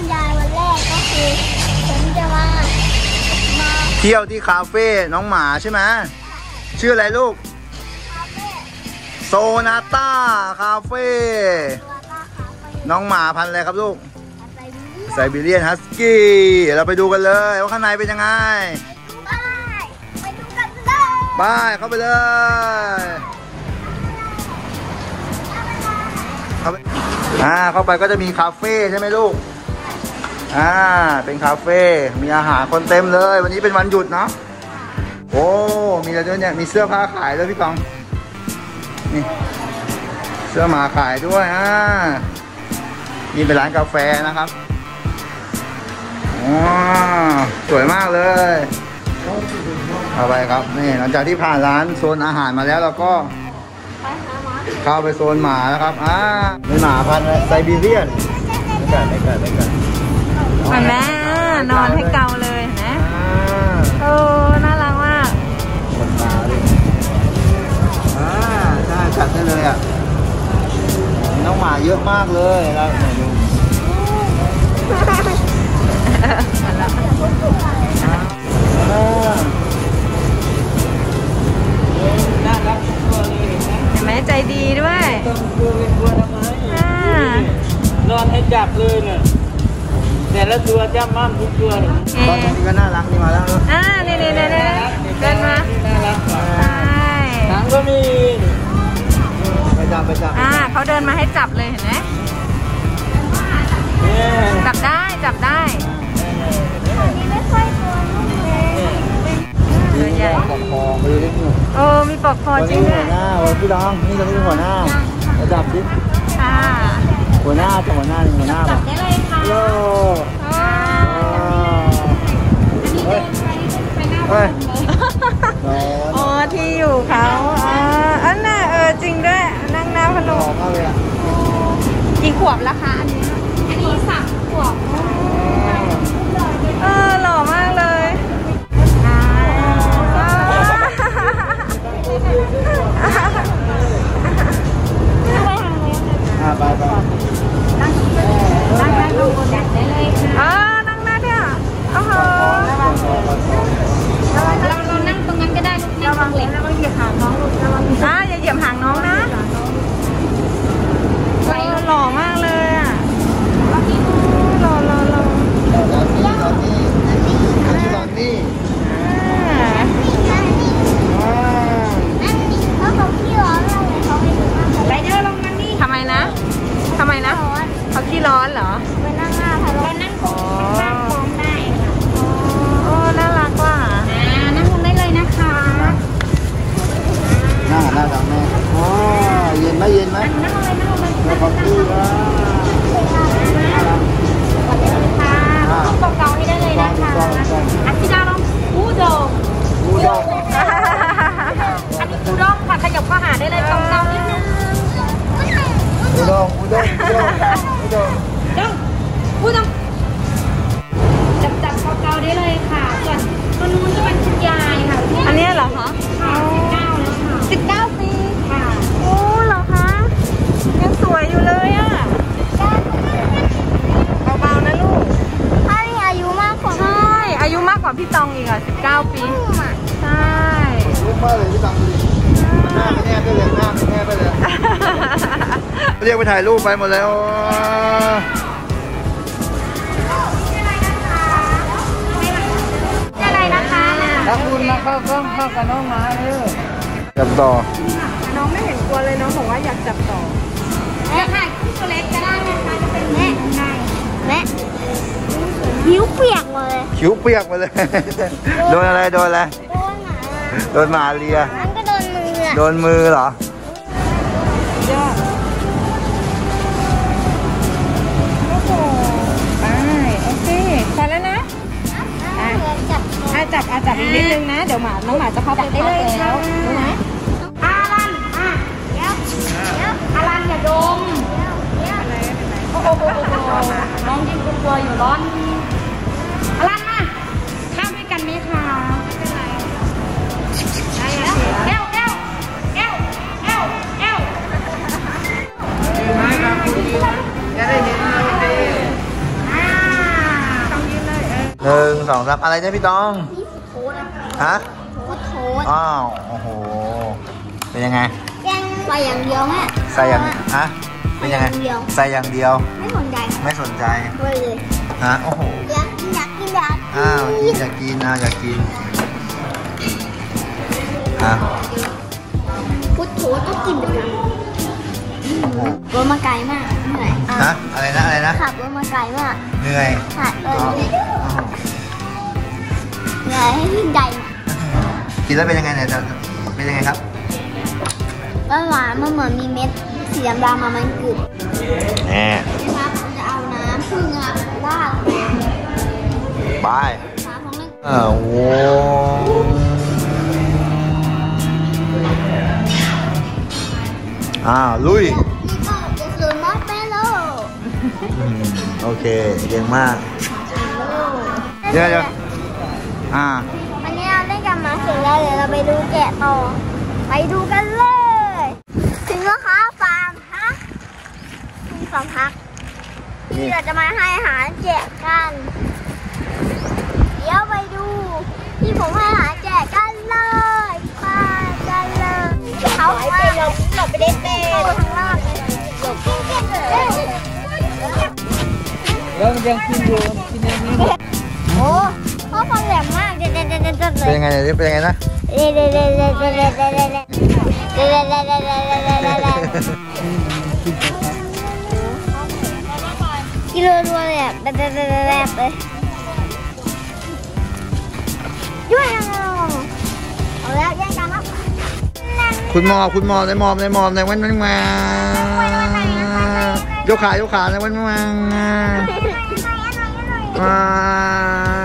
านยายวันแรกก็คือผมจะมามาเที่ยวที่คาเฟ่น้องหมาใช่ไหมชื่ออะไรลูก คาเฟ่โซนาต้าคาเฟ่ตัวตาคาเฟ่น้องหมาพันธุ์อะไรครับลูก อะไรนี้ไซบีเรียนฮัสกี้เดี๋ยวเราไปดูกันเลยว่าข้างในเป็นยังไง ดูได้ไปดูกันเลยไปเข้าไปเลยเข้าไปอ่าเข้าไปก็จะมีคาเฟ่ใช่ไหมลูก อ่า เป็นคาเฟ่ มีอาหารคนเต็มเลย วันนี้เป็นวันหยุดเนาะ โอ้ มีอะไรด้วยเนี่ย มีเสื้อผ้าขายด้วยพี่กอง นี่ เสื้อหมาขายด้วยอ่านี่เป็นร้านกาแฟนะครับอ๋อสวยมากเลยเอาไปครับ นี่ หลังจากที่ผ่านร้านโซนอาหารมาแล้วเราก็เข้าไปโซนหมาแล้วครับ อ่าเป็นหมาพันธุ์ไซบีเรียนไม่กัดไม่กัดไม่กัด เห็นไหมนอนให้เกาเลยเห็นไหมอ่าโอ้น่ารักมากขนตาเลยอ่าใช่กัดได้เลยอะมีน้องหมาเยอะมากเลยแล้วเนี่ยดูอ่าน่ารักทุกตัวเลยเห็นไหมเห็นไหมใจดีด้วยต้องกลัวเป็นกลัวทำไมอ่านอนให้จับเลยเนี่ย แต่ละตัวจ้ำม่ำทุกตัวเลยเอ๊ตอนะนี้ก็น่ารักนี่มาแล้วเนอะอ่านี่นี่นี่นี่เดินมาน่ารักกว่าใช่หางก็มีไปจับไปจับอ่าเขาเดินมาให้จับเลยเห็นไหมเนี่ยจับได้จับได้นี่ไม่ค่อยตัวลูกเลยตัวใหญ่ปกครองไปดูดิหนูโอ้มีปลอกคอวันจรินี้งด้หัววยหน้าวันพี่น้องนี่ตอนนี้หัวหน้าไปจับดิค่ะ หัวหน้าจับหัวหน้าหนึ่งหัวหน้าจัป่ะบได้เลยค่ะโลโอ้เฮ้ยเฮ้ยร้อนอ๋อที่อยู่เขาอ่าอันน่ะเออจริงด้วยนั่งหน้าพนร้อมนมากเลยอะกี่ขวบแล้วคะ เขาขี้ร้อนเหรอไปนั่งหน้าพะโล้นั่งตรงนั่งมองได้ค่ะโอ้น่ารักว่ะอ่านั่งลงได้เลยนะคะหน้าหน้าดังแม่อ๋อเย็นไหมเย็นไหมนั่งลงเลยนั่งลงเลยไม่ขอบคุณนะค่ะต้องตกเกาให้ได้เลยนะคะอัคิดาลองอูโดงอูด้งอันนี้อูด้งค่ะขยับเข้าหาได้เลยตรงเกานิดนึงอูด้งอู ด้งอูด้งอูด้งด้งอูด้งจับจับเกาๆได้เลยค่ะ ส่วนตัวนู้นจะเป็นคุณยายค่ะอันเนี้ยเหรอคะค่ะ19แล้วค่ะสิบเก้าปี เรียกไปถ่ายรูปไปหมดแล้วอะไรนะคะถ้าคุณมาเข้ากล้องเข้ากับน้องหมาเลยจับต่อ น้องไม่เห็นกลัวเลยน้องบอกว่าอยากจับต่อจะถ่ายคู่ตัวเล็กก็ได้นะคะจะเป็นแม่ไงแม่ผิวเปียกหมดเลยคิ้วเปียกหมดเลย โดนอะไรโดนอะไรโดนหมาโดนหมาเลียมันก็โดนมืออะโดนมือเหรอ ยอด จับอาจับอีกนิดนึงนะ เดี๋ยวหมาน้องหมาจะเข้าไปได้เลยแล้ค่ะวรู้ไหมอารันอะเดี๋ยวเดี๋ยวอารันอย่าดมโอ้โหน้องยิ่งกลัวอยู่ร้อนอารันมาข้ามด้วยกันไหมคะเอวเอวเอวเอวเอวยืนไหมครับคุณยืนไหมจะได้เห็นเราดีอ่าหนึ่งสองสามอะไรเนี่ยพี่ตอง โค้ดอะฮะโค้ดโค้ดอ้าวโอ้โหเป็นยังไงยังใส่อย่างเดียวแม่ใส่อย่างฮะเป็นยังไงใส่อย่างเดียวใส่อย่างเดียวไม่สนใจไม่สนใจเลยเลยฮะโอ้โหอยากกินอยากกินอยากอ้าวกินอยากกินอ้าวอยากกินอะพุทโธต้องกินแบบนั้นโอ้โหรถมาไกลมากเหนื่อยอะฮะอะไรนะอะไรนะขับรถมาไกลมากเหนื่อยค่ะเออ๋อออ๋อเหนื่อย ให้ยิ่งใหญ่กินแล้วเป็นยังไงเนี่ยจะเป็นยังไงครับมันหวานมันเหมือนมีเม็ดสีดำๆมามันกรึบแน่นะครับเราจะเอาน้ำพึ่งครับราดบายน้ำของเล่นอ้าวโว้อ้าวลุยนี่ก็จะคือมอสเปโลอืมโอเคเก่งมากเดี๋ยวเดี๋ยว อ่าวันนี้เราเล่นกันมาเสร็จแล้วเดี๋ยวเราไปดูแกะต่อ ไปดูกันเลย ถึงแล้วครับฟาร์มพักมีฟาร์มพักที่เราจะมาให้อาหารแกะกัน เดี๋ยวไปดู ที่ผมให้อาหารแกะกันเลยไปกันเลยเขาให้ไปหลบหลบไปเด็ดเป็ดข้างล่างหลบเอ้ยแล้วมันยังกินอยู่กินอย่างนี้โอ้ พ่อฟันแหลมมากเด็ดเด็ดเด็ดเด็ดเด็ดเลเป็นยยังไงเนี่ยเป็นยังไงนะเด็ดเด็ดเด็ดเด็ดเด็ดเด็ดเด็ดเด็ดเด็ดเด็ดเด็ดเด็ดเด็ดเด็ดเด็ดเด็ดเด็ดกิโลรัวเลยอะแบบแบบแบบแบบเลยด้วยยังไงเอาแล้วแย่งกันแล้วคุณหมอคุณหมอในหมอบในหมอบในวันวันมายกขายกขาในวันวันมามา